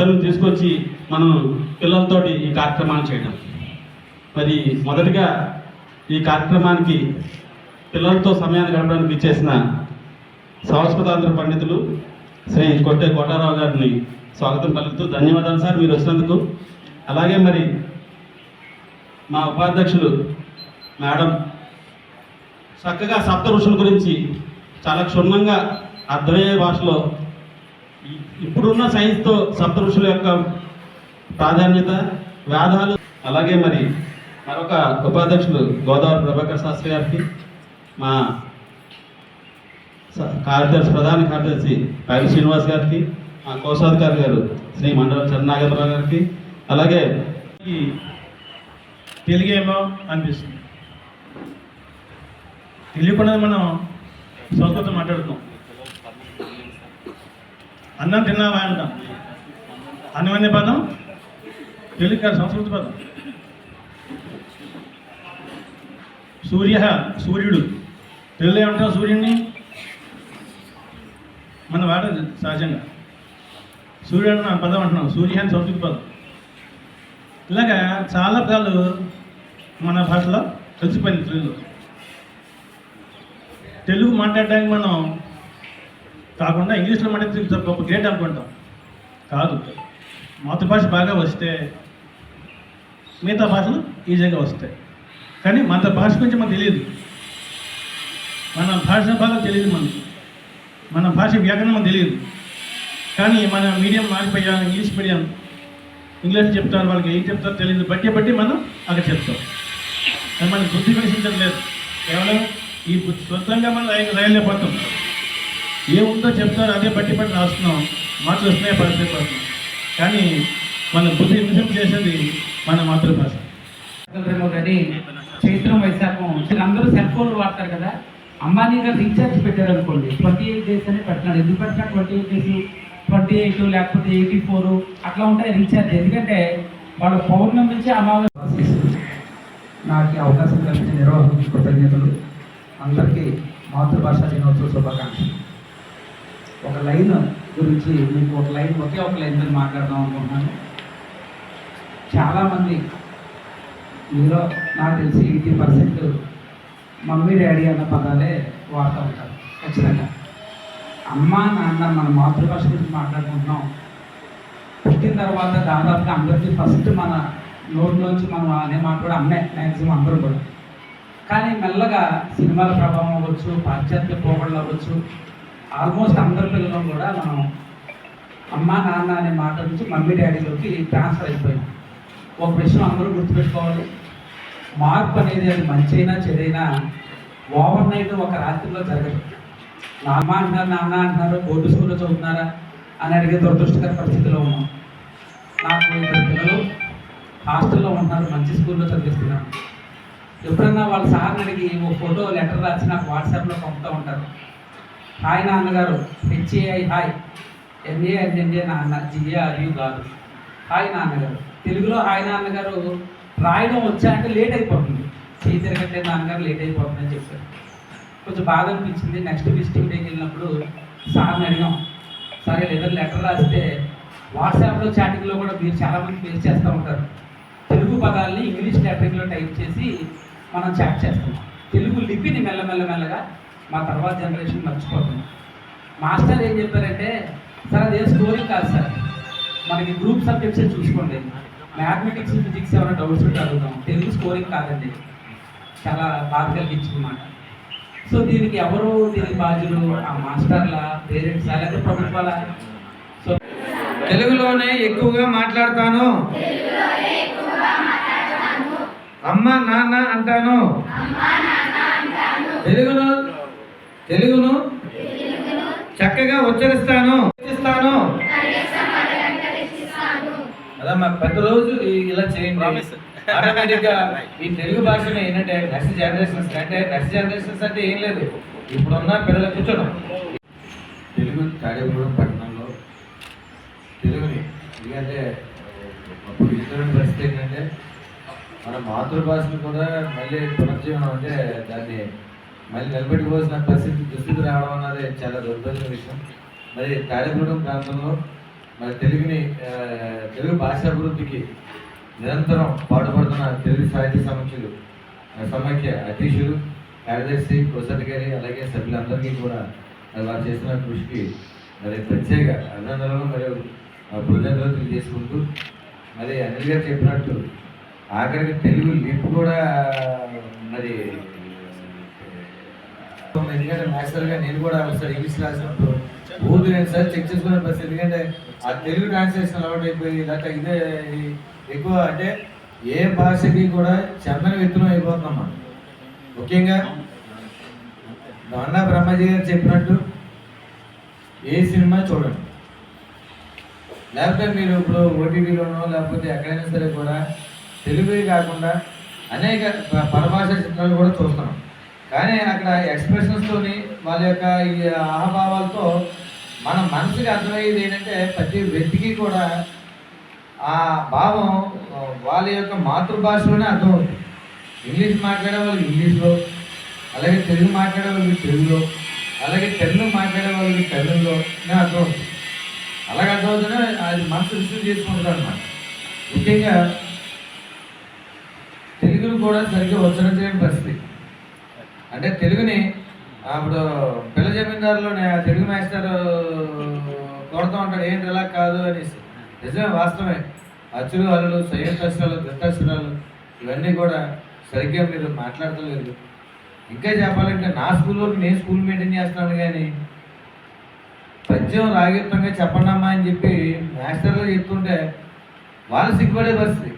పెద్దలను తీసుకొచ్చి మనం పిల్లలతోటి ఈ కార్యక్రమాన్ని చేయడం. మరి మొదటిగా ఈ కార్యక్రమానికి పిల్లలతో సమయాన్ని గడపడానికి ఇచ్చేసిన సంస్కృతాంధ్ర పండితులు శ్రీ కొట్టే కోటారావు గారిని స్వాగతం పలుకుతూ ధన్యవాదాలు సార్ మీరు వచ్చినందుకు. అలాగే మరి మా ఉపాధ్యక్షులు మేడం చక్కగా సప్త ఋషుల గురించి చాలా క్షుణ్ణంగా అర్థమయ్యే భాషలో ఇప్పుడున్న సైన్స్తో సప్తఋషుల యొక్క ప్రాధాన్యత వేదాలు అలాగే మరి మరొక ఉపాధ్యక్షులు గోదావరి ప్రభాకర్ శాస్త్రి గారికి మా కార్యదర్శి ప్రధాన కార్యదర్శి పైల శ్రీనివాస్ గారికి మా కోశాధికారి గారు శ్రీ మండల చంద్రనాగేంద్రరావు గారికి అలాగే తెలుగేమో అనిపిస్తుంది. తెలియకుండా మనం సంస్కృతం మాట్లాడుతాం. అన్నం తిన్నావా అంటాం. అన్నం అనే పదం? తెలుగు కాదు సంస్కృత పదం. సూర్య సూర్యుడు. తెలుగు ఏమంటాం సూర్యుడిని మనం వాడదు సహజంగా. సూర్యుడు అన్న పదం అంటున్నాం సూర్య అని సంస్కృత పదం. ఇలాగా చాలా పదాలు మన భాషలో కలిసిపోయింది తెలుగులో. తెలుగు మాట్లాడడానికి మనం కాకుండా ఇంగ్లీష్లో మాట్లాడితే గొప్ప గ్రేట్ అనుకుంటాం. కాదు. మాతృభాష బాగా వస్తే మిగతా భాషలు ఈజీగా వస్తాయి. కానీ మన భాష గురించి మనకు తెలియదు. మన భాష బాగా తెలియదు మనకి. మన భాష వ్యాకరణం మనకు తెలియదు. కానీ మన మీడియం మారిపోయాం ఇంగ్లీష్ మీడియం ఇంగ్లీష్ చెప్తారు వాళ్ళకి ఏం చెప్తారో తెలియదు. బట్టి బట్టి మనం అక్కడ చెప్తాం. అది మనకు బుద్ధి కలిసించడం లేదు కేవలం ఈ బుద్ధి సొంతంగా మనం రైలు రైల్లో పోతాం ఏముందో చెప్తారు అదే బట్టి బట్టి రాస్తున్నాం. మాటలు వస్తున్నాయి పడిపోతున్నాం కానీ మన బుద్ధి నిజం చేసేది మన మాతృభాష. ఏమో కానీ చైత్రం వైశాఖం. అందరూ సెల్ ఫోన్లు వాడతారు కదా? అంబానీ గారు రీఛార్జ్ పెట్టారు అనుకోండి ట్వంటీ ఎయిట్ డేస్ అనే పెట్టినాడు ఎందుకు పెట్టినా twenty eight days? Twenty eight లేకపోతే ఎయిటీ ఫోర్? అట్లా ఉంటాయి రీఛార్జ్. ఎందుకంటే వాళ్ళ పౌర్ణం నుంచి అమావాస్య నాకు అవకాశం కల్పించిన నిర్వాహకులకు కృతజ్ఞతలు. అందరికీ మాతృభాష దినోత్సవ శుభాకాంక్షలు. ఒక లైన్ గురించి మీకు ఒక లైన్ ఒకే ఒక లైన్ మీద మాట్లాడదాం అనుకుంటున్నాను. చాలామంది మీలో నాకు తెలిసి ఎయిటీ పర్సెంట్ మమ్మీ డాడీ అన్న పదాలే వాడుతూ ఉంటారు ఖచ్చితంగా. అమ్మ నాన్న మన మాతృభాష గురించి మాట్లాడుకుంటున్నాం. పుట్టిన తర్వాత దాదాపుగా అందరికీ ఫస్ట్ మన నోట్లోంచి మనం అనే మాట కూడా అమ్మే మ్యాక్సిమం అందరూ కూడా. కానీ మెల్లగా సినిమాల ప్రభావం అవ్వచ్చు పాశ్చాత్య పోగళ్ళు అవ్వచ్చు ఆల్మోస్ట్ అందరి పిల్లలు కూడా మనం అమ్మ నాన్న అనే మాట నుంచి మమ్మీ డాడీలోకి ట్రాన్స్ఫర్ అయిపోయాం. ఒక విషయం అందరూ గుర్తుపెట్టుకోవాలి. మార్పు అనేది అది మంచైనా చెడైనా ఓవర్ నైట్ ఒక రాత్రిలో జరగదు. అమ్మ అంటున్నారు నాన్న అంటున్నారు బోర్డు స్కూల్లో చదువుతున్నారా అని అడిగే దురదృష్టకర పరిస్థితిలో ఉన్నాం. నాకు ఇద్దరు పిల్లలు హాస్టల్లో ఉంటున్నారు మంచి స్కూల్లో చదివిస్తున్నాను ఎప్పుడన్నా వాళ్ళ సార్ని అడిగి ఓ ఫోటో లెటర్ రాసి నాకు వాట్సాప్లో పంపుతూ ఉంటారు. హాయ్ నాన్నగారు. H A I hi. M A N N A నాన్న జిఏ గారు హాయ్ నాన్నగారు. తెలుగులో హాయ్ నాన్నగారు రాయడం వచ్చాక లేట్ అయిపోతుంది. చేయి తిరగట్లేదు నాన్నగారు లేట్ అయిపోతుంది అని చెప్పారు. కొంచెం బాధ అనిపించింది. నెక్స్ట్ విజిటింగ్ డేకి వెళ్ళినప్పుడు సార్ని అడిగాం. సరే లేదా లెటర్ రాస్తే వాట్సాప్లో చాటింగ్లో కూడా మీరు చాలామంది ఫేస్ చేస్తూ ఉంటారు. తెలుగు పదాలని ఇంగ్లీష్ లెటరింగ్లో టైప్ చేసి మనం చాట్ చేస్తాం. తెలుగు లిపిని మెల్లమెల్ల మెల్లగా మా తర్వాత జనరేషన్ మర్చిపోతుంది మాస్టర్ ఏం చెప్పారంటే సార్ అదే స్టోరీ కాదు సార్. మనకి గ్రూప్ సబ్జెక్ట్స్ చూసుకోండి. మ్యాథమెటిక్స్ ఫిజిక్స్ ఏమైనా డౌట్స్ ఉంటే అడుగుదాం. తెలుగు స్కోరింగ్ కాదండి. చాలా బాధ కలిగించింది మాట. సో దీనికి ఎవరు దీనికి బాధ్యులు? ఆ మాస్టర్ల పేరెంట్స్ లేకపోతే ప్రభుత్వాల? సో తెలుగులోనే ఎక్కువగా మాట్లాడతాను. అమ్మ నాన్న అంటాను. తెలుగును తెలుగును చక్కగా ఉచ్చరిస్తాను. ఉచ్చరిస్తాను. అదమ్మా ప్రతిరోజు ఈ- ఇలా చేయండి. ఆటోమేటిక్గా ఈ తెలుగు భాషని ఏంటంటే నెక్స్ట్ జనరేషన్స్ అంటే నెక్స్ట్ జనరేషన్స్ అంటే ఏం లేదు. ఇప్పుడున్న పిల్లలు కూర్చోడం. తెలుగు తాడేపురం పట్టణంలో తెలుగుని ఎందుకంటే అప్పుడు ఇటువంటి పరిస్థితి ఏంటంటే మన మాతృభాషను కూడా మళ్ళీ పునర్జీవనం అంటే దాన్ని మళ్ళీ నిలబెట్టుకోవాల్సిన పరిస్థితి దుస్థితి రావడం అన్నది చాలా దుర్భరమైన విషయం. మరి తాడేపూడెం ప్రాంతంలో మరి తెలుగుని తెలుగు భాష అభివృద్ధికి నిరంతరం పాటుపడుతున్న తెలుగు సాహిత్య సమీక్షలు సమాఖ్య అధ్యక్షులు కార్యదర్శి కోసటి గారి అలాగే సభ్యులందరికీ కూడా మరి వారు చేస్తున్న కృషికి మరి ప్రత్యేక అభినందనలు మరియు ఆ, కృతజ్ఞతలు తెలియజేసుకుంటూ మరి అనిల్ గారు చెప్పినట్టు ఆఖరికి తెలుగు లిప్ కూడా మరి ఎందుకంటే మాస్టర్గా నేను కూడా ఒకసారి ఇంగ్లీష్ రాసినప్పుడు ఊరు సార్ చెక్ చేసుకునే పరిస్థితి. ఎందుకంటే ఆ తెలుగు ట్రాన్స్లేషన్ అలవాటు అయిపోయి లేకపోతే ఇదే ఎక్కువ అంటే ఏ భాషకి కూడా చందన విత్తనం అయిపోతున్నాం మనం ముఖ్యంగా దొండ బ్రహ్మజీ గారు చెప్పినట్టు ఏ సినిమా చూడండి. లేకపోతే మీరు ఇప్పుడు ఓటీటీలోనో లేకపోతే ఎక్కడైనా సరే కూడా తెలుగు కాకుండా అనేక పరభాష చిత్రాలు కూడా చూస్తున్నాం. కానీ అక్కడ ఎక్స్ప్రెషన్స్తోని వాళ్ళ యొక్క ఈ ఆహభావాలతో మన మనసుకి అర్థమయ్యేది ఏంటంటే ప్రతి వ్యక్తికి కూడా ఆ భావం వాళ్ళ యొక్క మాతృభాషలోనే అర్థమవుతుంది ఇంగ్లీష్ మాట్లాడే వాళ్ళకి ఇంగ్లీష్లో అలాగే తెలుగు మాట్లాడే వాళ్ళకి తెలుగులో అలాగే తెలుగు మాట్లాడే వాళ్ళకి తెలుగులో అర్థమవుతుంది అలాగే అర్థమవుతుంటే అది మనసు రిసీవ్ చేసుకుంటారు అనమాట ముఖ్యంగా తెలుగును కూడా సరిగ్గా ఉచ్చరించలేని పరిస్థితి. అంటే తెలుగుని అప్పుడు పిల్ల జమీందారులోనే ఆ తెలుగు మాస్టర్ కొడుతూ ఉంటాడు ఏంటి ఇలా కాదు అనేసి. నిజమే వాస్తవమే. అచ్చులు అల్లులు సంయుక్తాక్షరాలు దత్తాక్షరాలు ఇవన్నీ కూడా సరిగ్గా మీరు మాట్లాడతలేదు. ఇంకా చెప్పాలంటే నా స్కూల్లో నేను స్కూల్ మెయింటైన్ చేస్తున్నాను కానీ పద్యం రాగిత్వంగా చెప్పండమ్మా అని చెప్పి మాస్టర్లు చెప్తుంటే వాళ్ళు సిగ్గుపడే పరిస్థితి.